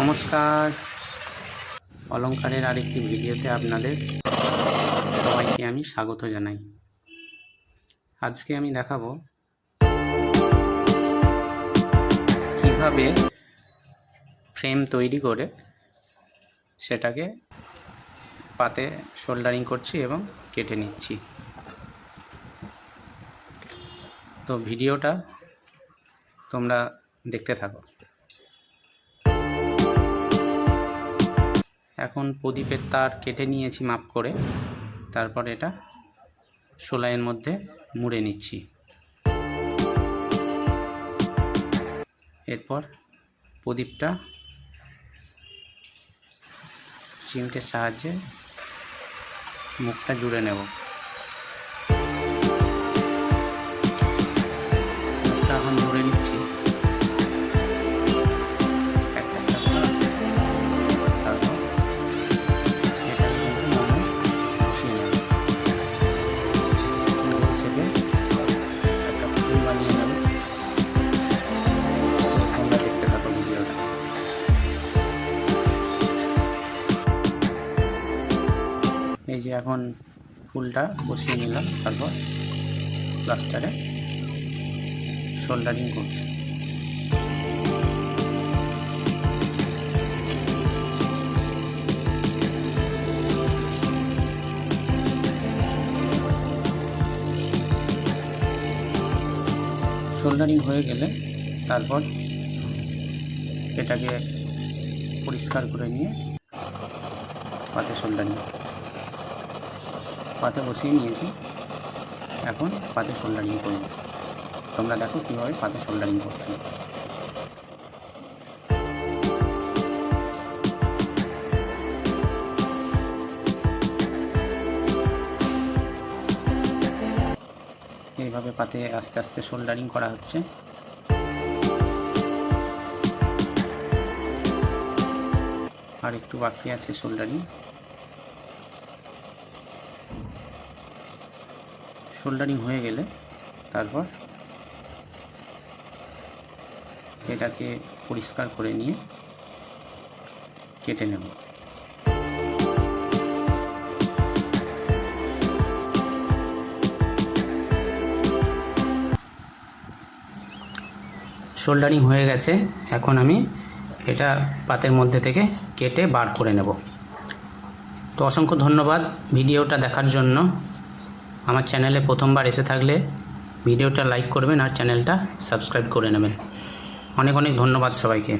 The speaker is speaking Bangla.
নমস্কার। অলঙ্কারের আরেকটি ভিডিওতে আপনাদের সবাইকে আমি স্বাগত জানাই। আজকে আমি দেখাবো কীভাবে ফ্রেম তৈরি করে সেটাকে পাতে শোল্ডারিং করছি এবং কেটে নিচ্ছি। তো ভিডিওটা তোমরা দেখতে থাকো। এখন প্রদীপের তার কেটে নিয়েছি মাপ করে। তারপর এটা সোলাইয়ের মধ্যে মুড়ে নিচ্ছি। এরপর প্রদীপটা চিমটের সাহায্যে মুখটা জুড়ে নেব। তোমরা দেখতে থাকো এই যে এখন ফুলটা বসিয়ে নিলাম তারপর প্লাস্টারে সোল্ডারিং করছি। শোল্ডারিং হয়ে গেলে তারপর এটাকে পরিষ্কার করে নিয়ে পাতে সোল্ডারিং। পাতে বসিয়ে নিয়েছি। এখন পাতে সোল্ডারিং করব। তোমরা দেখো কীভাবে পাতে সোল্ডারিং করতে এইভাবে পাতে আস্তে আস্তে শোল্ডারিং করা হচ্ছে। আর একটু বাকি আছে শোল্ডারিং শোল্ডারিং হয়ে গেলে তারপর এটাকে পরিষ্কার করে নিয়ে কেটে নেব। শোল্ডারিং হয়ে গেছে, এখন আমি এটা পাতের মধ্যে থেকে কেটে বার করে নেব। তো অসংখ্য ধন্যবাদ ভিডিওটা দেখার জন্য। আমার চ্যানেলে প্রথমবার এসে থাকলে ভিডিওটা লাইক করবেন আর চ্যানেলটা সাবস্ক্রাইব করে নেবেন। অনেক অনেক ধন্যবাদ সবাইকে।